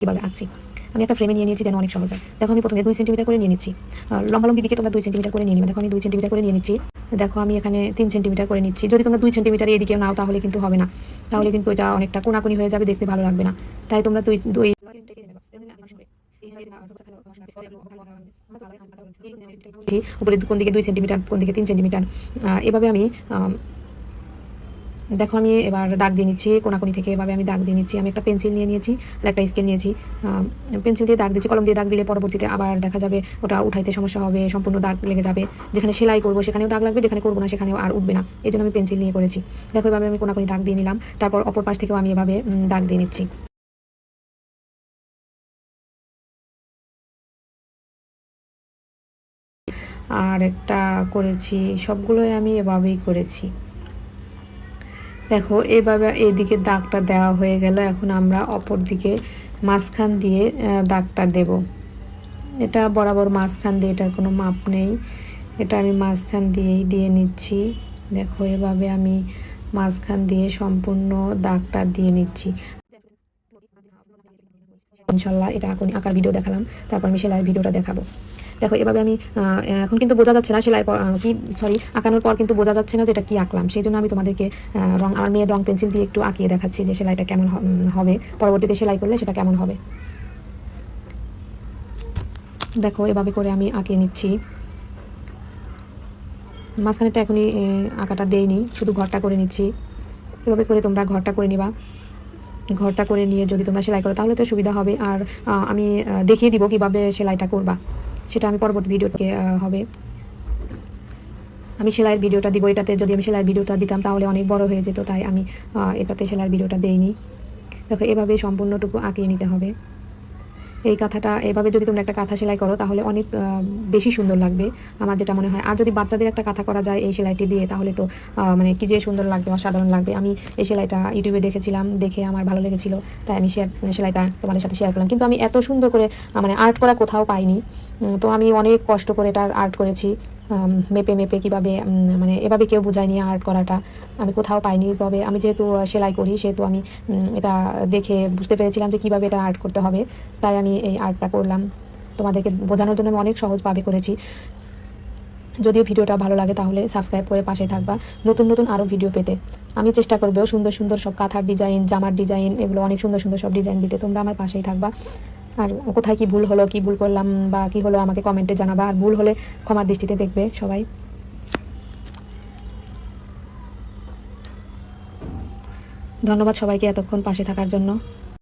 কীভাবে আঁকছি। আমি একটা ফ্রেমে নিয়ে নিয়েছি যেন অনেক হয় দেখো আমি প্রথমে দুই সেন্টিমিটার করে নিয়ে নিচ্ছি। লম্বালম্বি দিকে তোমরা দুই সেন্টিমিটার করে নিয়ে নিবে। দেখো আমি দুই সেন্টিমিটার করে নিয়ে নিচ্ছি। দেখো আমি এখানে তিন সেন্টিমিটার করে নিচ্ছি। যদি তোমরা দুই সেন্টিমিটার এদিকে নাও তাহলে কিন্তু হবে না। তাহলে কিন্তু এটা অনেকটা কোনাকুনি হয়ে যাবে দেখতে ভালো লাগবে না। তাই তোমরা দুই দুই উপরে কোন দিকে দুই সেন্টিমিটার কোন দিকে তিন সেন্টিমিটার এভাবে আম, দেখো, আমি এবার দাগ দিয়ে নিচ্ছি, কোনাকুনি থেকে এভাবে আমি দাগ দিয়ে নিচ্ছি, আমি একটা পেন্সিল নিয়ে নিয়েছি আর একটা স্কেল নিয়েছি পেন্সিল দিয়ে দাগ দিচ্ছি কলম দিয়ে দাগ দিলে পরবর্তীতে আবার দেখা যাবে ওটা উঠাইতে সমস্যা হবে, সম্পূর্ণ দাগ লেগে যাবে। যেখানে সেলাই করব সেখানেও দাগ লাগবে, যেখানে করব না সেখানেও আর উঠবে না। এই আমি পেন্সিল নিয়ে করেছি। দেখো, এভাবে আমি কোনাকুনি দাগ দিয়ে নিলাম, তারপর অপর পাশ থেকেও আমি এভাবে দাগ দিয়ে নিচ্ছি। আর একটা করেছি, সবগুলোই আমি এভাবেই করেছি। দেখো, এভাবে এইদিকে দাগটা দেওয়া হয়ে গেল। এখন আমরা অপর দিকে মাঝখান দিয়ে দাগটা দেব। এটা বরাবর মাঝখান দিয়ে, এটার কোনো মাপ নেই। এটা আমি মাঝখান দিয়েই দিয়ে নিচ্ছি। দেখো, এভাবে আমি মাঝখান দিয়ে সম্পূর্ণ দাগটা দিয়ে নিচ্ছি। ইনশাল্লাহ এটা এখন আঁকার ভিডিও দেখালাম। তারপর আমি সেলাইয়ের ভিডিওটা দেখাবো। দেখো, এভাবে আমি এখন কিন্তু বোঝা যাচ্ছে না সেলাই কি সরি আঁকানোর পর কিন্তু বোঝা যাচ্ছে না যে এটা কি আঁকলাম। সেই জন্য আমি তোমাদেরকে রং, আমার মেয়ের রং পেন্সিল দিয়ে একটু আঁকিয়ে দেখাচ্ছি যে সেলাইটা কেমন হবে। পরবর্তীতে সেলাই করলে সেটা কেমন হবে। দেখো, এভাবে করে আমি আঁকিয়ে নিচ্ছি। মাঝখানেটা এখনই আঁকাটা দেইনি, শুধু ঘরটা করে নিচ্ছি। এভাবে করে তোমরা ঘরটা করে নিবা। ঘরটা করে নিয়ে যদি তোমরা সেলাই করো তাহলে তো সুবিধা হবে। আর আমি দেখিয়ে দিব কীভাবে সেলাইটা করবা। সেটা আমি পরবর্তী ভিডিওতে হবে। আমি সেলাইয়ের ভিডিওটা দিব, এটাতে যদি আমি সেলাইয়ের ভিডিওটা দিতাম তাহলে অনেক বড় হয়ে যেত, তাই আমি এটাতে সেলাইয়ের ভিডিওটা দেইনি। দেখো, এভাবে সম্পূর্ণটুকু আঁকিয়ে নিতে হবে। এই কাঁথাটা, এভাবে যদি তোমরা একটা কাঁথা সেলাই করো, তাহলে অনেক বেশি সুন্দর লাগবে। আমার যেটা মনে হয়, আর যদি বাচ্চাদের একটা কাঁথা করা যায় এই সেলাইটি দিয়ে, তাহলে তো মানে কি যে সুন্দর লাগবে, অসাধারণ লাগবে। আমি এই সেলাইটা ইউটিউবে দেখেছিলাম, দেখে আমার ভালো লেগেছিল, তাই আমি শেয়ার সেলাইটা তোমাদের সাথে শেয়ার করলাম। কিন্তু আমি এত সুন্দর করে মানে আর্ট করা কোথাও পাইনি। তো আমি অনেক কষ্ট করে এটা আর্ট করেছি। মেপে মেপে কীভাবে মানে এভাবে কেউ বোঝায়নি আর্ট করাটা আমি কোথাও পাইনি। তবে আমি যেহেতু সেলাই করি, সেহেতু আমি এটা দেখে বুঝতে পেরেছিলাম যে কীভাবে এটা আর্ট করতে হবে। তাই আমি এই আর্টটা করলাম। তোমাদেরকে বোঝানোর জন্য আমি অনেক সহজভাবে করেছি। যদিও ভিডিওটা ভালো লাগে তাহলে সাবস্ক্রাইব করে পাশে থাকবা। নতুন নতুন আরও ভিডিও পেতে। আমি চেষ্টা করব সুন্দর সুন্দর সব কাঁথার ডিজাইন জামার ডিজাইন এগুলো অনেক সুন্দর সুন্দর সব ডিজাইন দিতে। তোমরা আমার পাশেই থাকবা। আর কোথায় কি ভুল হলো, কি ভুল করলাম বা কি হলো আমাকে কমেন্টে জানাবা। আর ভুল হলে ক্ষমার দৃষ্টিতে দেখবে সবাই। ধন্যবাদ সবাইকে এতক্ষণ পাশে থাকার জন্য।